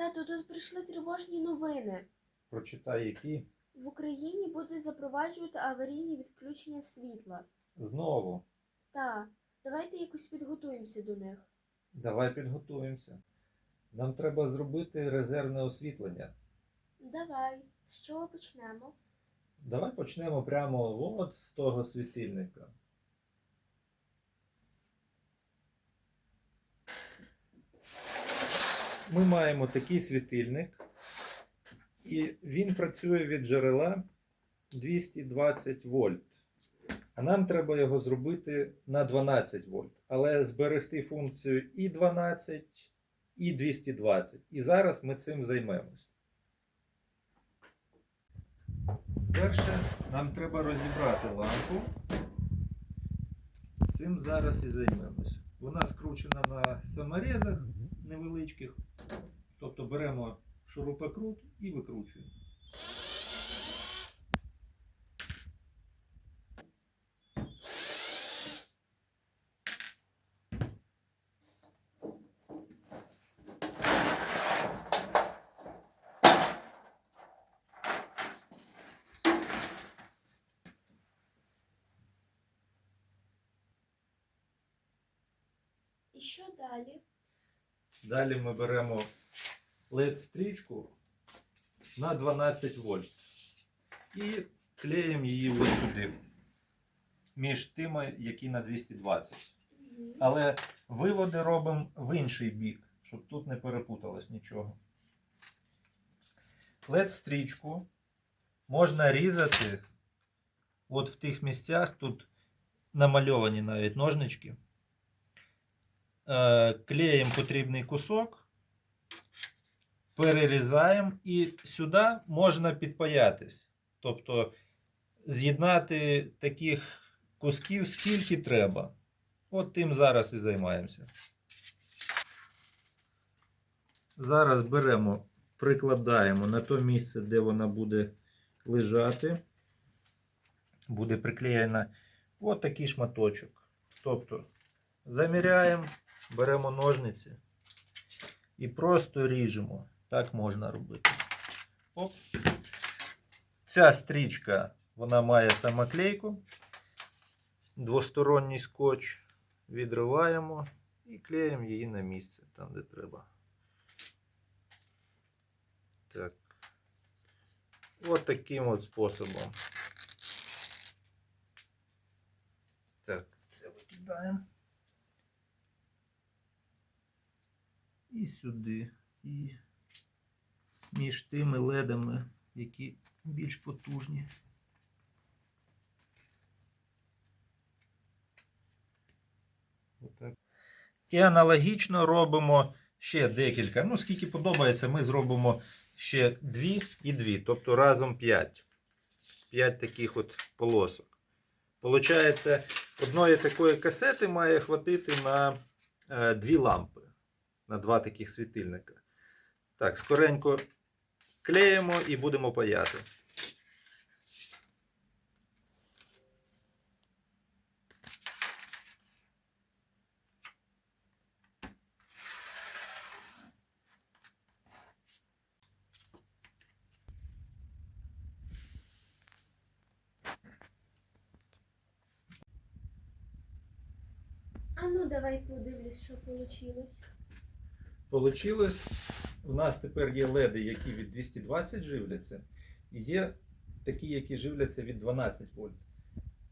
Тату, тут прийшли тривожні новини. Прочитай які. В Україні будуть запроваджувати аварійні відключення світла. Знову. Та, давайте якось підготуємося до них. Давай підготуємося. Нам треба зробити резервне освітлення. Давай, з чого почнемо? Давай почнемо прямо от з того світильника. Ми маємо такий світильник, і він працює від джерела 220 вольт. А нам треба його зробити на 12 вольт, але зберегти функцію і 12, і 220. І зараз ми цим займемось. Перше, нам треба розібрати лампу. Цим зараз і займемось. Вона скручена на саморезах невеличких. Тобто беремо шурупокрут і викручуємо. І що далі? Далі ми беремо LED-стрічку на 12 вольт і клеїмо її ось сюди, між тими, які на 220. Мгм. Але виводи робимо в інший бік, щоб тут не перепуталось нічого. LED-стрічку можна різати от в тих місцях, тут намальовані навіть ножнички. Е, Клеїмо потрібний кусок, перерізаємо і сюди можна підпаятись. Тобто з'єднати таких кусків скільки треба. От тим зараз і займаємося. Зараз беремо, прикладаємо на то місце, де вона буде лежати. Буде приклеєна от такий шматочок. Тобто заміряємо, беремо ножниці і просто ріжемо. Так можна робити. Оп. Ця стрічка вона має самоклейку. Двосторонній скотч відриваємо і клеїмо її на місце, там де треба. Так. От таким от способом. Так, це викидаємо. І сюди, і між тими ледами, які більш потужні. Отак. І аналогічно робимо ще декілька. Ну, скільки подобається, ми зробимо ще дві і дві, тобто разом 5. 5 таких от полосок. Получається, одної такої касети має хватити на е, дві лампи, на два таких світильника. Так, скоренько клеїмо і будемо паяти. А ну давай подивлюсь, що вийшло. Получилось, у нас тепер є леди, які від 220 живляться, і є такі, які живляться від 12 вольт.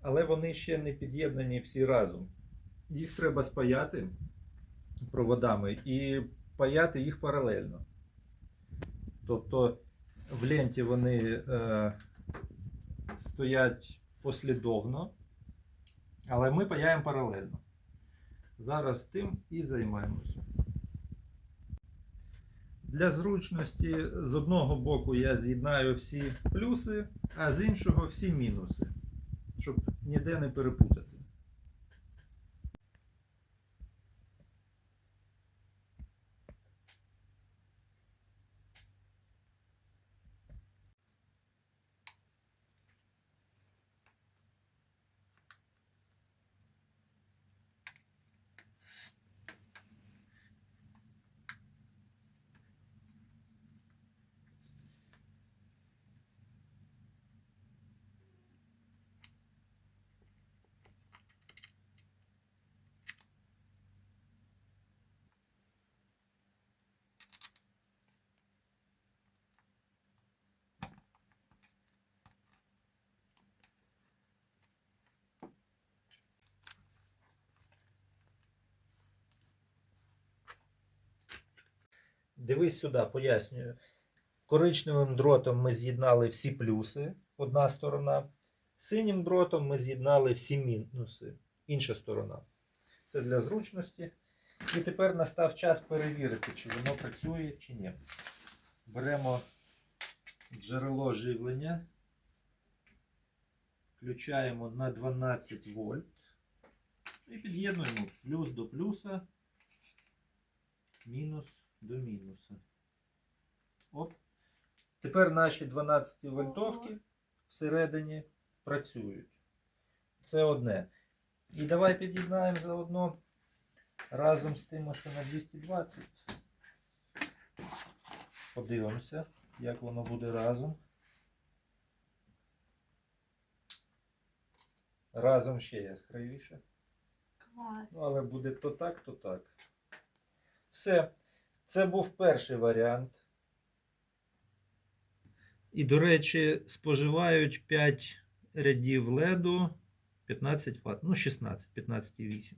Але вони ще не під'єднані всі разом. Їх треба спаяти проводами і паяти їх паралельно. Тобто в ленті вони е, стоять послідовно, але ми паяємо паралельно. Зараз тим і займаємося. Для зручності з одного боку я з'єднаю всі плюси, а з іншого всі мінуси, щоб ніде не перепутати. Дивись сюди, пояснюю. Коричневим дротом ми з'єднали всі плюси, одна сторона. Синім дротом ми з'єднали всі мінуси, інша сторона. Це для зручності. І тепер настав час перевірити, чи воно працює, чи ні. Беремо джерело живлення, включаємо на 12 вольт і під'єднуємо плюс до плюса, мінус до мінуса. Оп. Тепер наші 12 вольтовки всередині працюють. Це одне. І давай під'єднаємо заодно разом з тим, що на 220. Подивимося, як воно буде разом. Разом ще яскравіше. Клас. Ну, але буде то так, то так. Все. Це був перший варіант. І, до речі, споживають 5 рядів леду 15 Вт. Ну, 16, 15,8.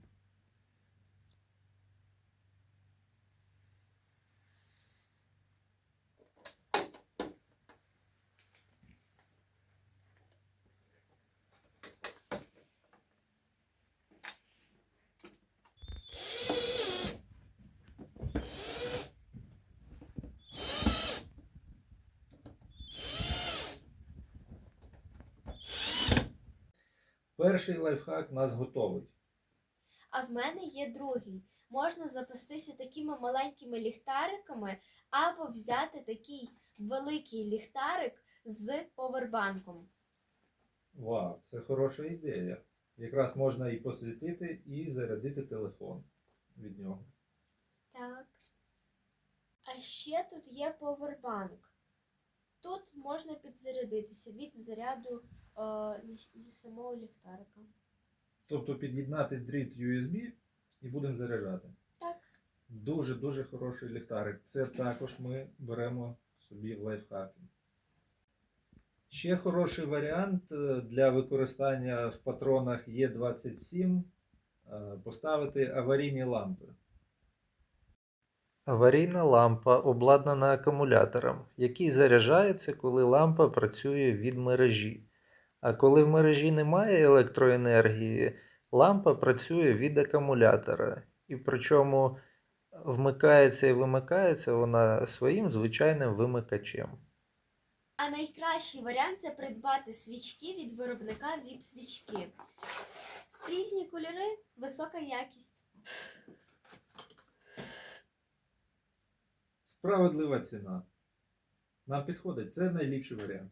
Перший лайфхак у нас готовий. А в мене є другий. Можна запастися такими маленькими ліхтариками, або взяти такий великий ліхтарик з повербанком. Вау, це хороша ідея. Якраз можна і посвітити, і зарядити телефон від нього. Так. А ще тут є повербанк. Тут можна підзарядитися від заряду е, лі- самого ліхтарика. Тобто під'єднати дріт USB і будемо заряджати. Так. Дуже-дуже хороший ліхтарик. Це також ми беремо собі в лайфхаки. Ще хороший варіант е, для використання в патронах Е27 е, поставити аварійні лампи. Аварійна лампа обладнана акумулятором, який заряджається, коли лампа працює від мережі. А коли в мережі немає електроенергії, лампа працює від акумулятора. І причому вмикається і вимикається вона своїм звичайним вимикачем. А найкращий варіант це придбати свічки від виробника VIP свічки. Різні кольори, висока якість. Справедлива ціна. Нам підходить, це найліпший варіант.